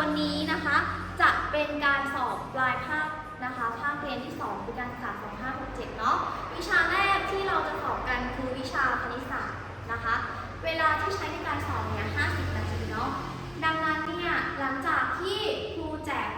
วันนี้นะคะ จะเป็นการสอบปลายภาคนะคะภาคเรียนที่ 2 คือการศึกษา2567 เนาะวิชาแรกที่เราจะสอบกันคือวิชาคณิตศาสตร์นะคะ เวลาที่ใช้ในการสอบเนี่ย50 นาทีเนาะดังนั้นเนี่ยหลังจากที่ครูแจก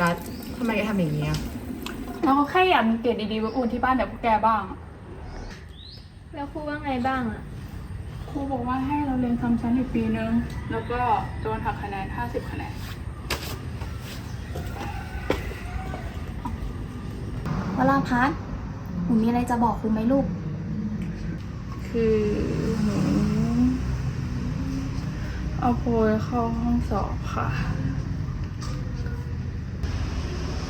กัสทำไมแกทำอย่างนี้อะเราก็แค่อยากมีเกรดดีๆไว้อุ่นที่บ้านแบบพวกแกบ้าง แล้วครูว่าไงบ้างอะครูบอกว่าให้เราเรียนซ้ำชั้นอีกปีนึง แล้วก็โดนหักคะแนน 50 คะแนนวลาพัฒน์หนูมีอะไรจะบอกครูไหมลูก คือหนูเอาโพยเข้าห้องสอบค่ะ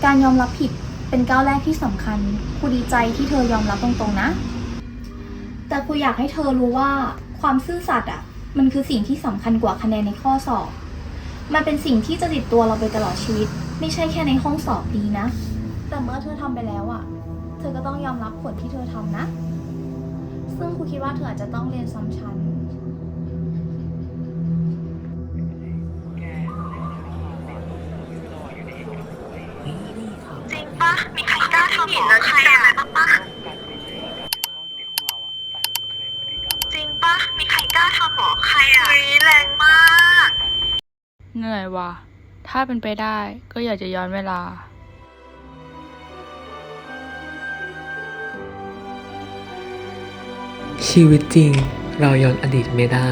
การยอมรับผิดเป็นก้าวแรกที่สำคัญครูดีใจที่เธอยอมรับตรงๆนะ แต่ครูอยากให้เธอรู้ว่าความซื่อสัตย์อะ มันคือสิ่งที่สำคัญกว่าคะแนนในข้อสอบ มันเป็นสิ่งที่จะติดตัวเราไปตลอดชีวิต ไม่ใช่แค่ในห้องสอบดีนะ แต่เมื่อเธอทำไปแล้วอะ เธอก็ต้องยอมรับผลที่เธอทำนะ ซึ่งครูคิดว่าเธออาจจะต้องเรียนซ้ำชั้น ใครกล้าทำหรอใครอะปะจริงปะมีใครกล้าทำหรอใครอะวิแรงมาก เหนื่อยว่ะ ถ้าเป็นไปได้ก็อยากจะย้อนเวลาชีวิตจริงเราย้อนอดีตไม่ได้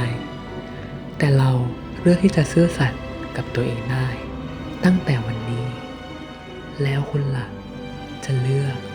แต่เราเลือกที่จะซื่อสัตย์กับตัวเองได้ ตั้งแต่วันนี้ แล้วคุณล่ะ จะเลือก